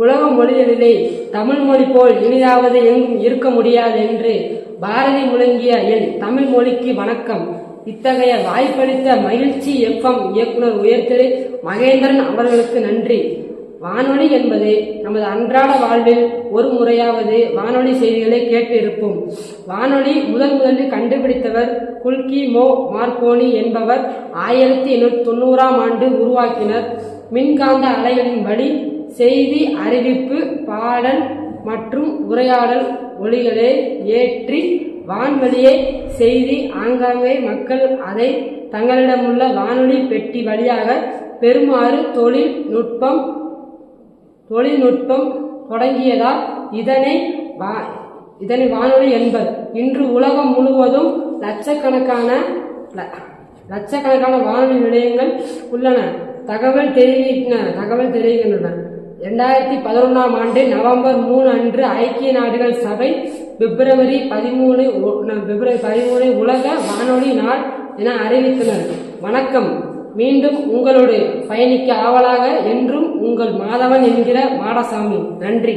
உலக மொழிகளிலே தமிழ் மொழி போல் இனிதாவது எங்கும் இருக்க முடியாது என்று பாரதி முழங்கிய என் தமிழ் மொழிக்கு வணக்கம். இத்தகைய வாய்ப்பளித்த மகிழ்ச்சி எஃப்எம் இயக்குனர் உயர்திரு மகேந்திரன் அவர்களுக்கு நன்றி. வானொலி என்பது நமது அன்றாட வாழ்வில் ஒரு முறையாவது வானொலி செய்திகளை கேட்டு இருப்போம் வானொலி முதல் முதலில் கண்டுபிடித்தவர் குல்கி மோ மார்கோனி என்பவர் ஆயிரத்தி எண்ணூற்றி தொண்ணூறாம் ஆண்டு உருவாக்கினர். மின்காந்த அலைகளின்படி செய்தி அறிவிப்பு பாடல் மற்றும் உரையாடல் ஒளிகளை ஏற்றி வான்வழியை செய்தி ஆங்காங்கே மக்கள் அதை தங்களிடமுள்ள வானொலி பெட்டி வழியாக பெறுமாறு தொழில்நுட்பம் தொழில்நுட்பம் தொடங்கியதால் இதனை வா- இதனை வானொலி என்பர். இன்று உலகம் முழுவதும் லட்சக்கணக்கான லட்சக்கணக்கான வானொலி நிலையங்கள் உள்ளன. தகவல் தெரிவிக்கின்றன தகவல் தெரிவிக்கின்றன. இரண்டாயிரத்தி பதினொன்றாம் ஆண்டு நவம்பர் மூணு அன்று ஐக்கிய நாடுகள் சபை பிப்ரவரி பதிமூணு பிப்ரவரி பதிமூணு உலக வானொலி நாள் என அறிவித்தனர். வணக்கம். மீண்டும் உங்களோடு பயணிக்க ஆவலாக என்றும் உங்கள் மாதவன் என்கிற மாடசாமி. நன்றி.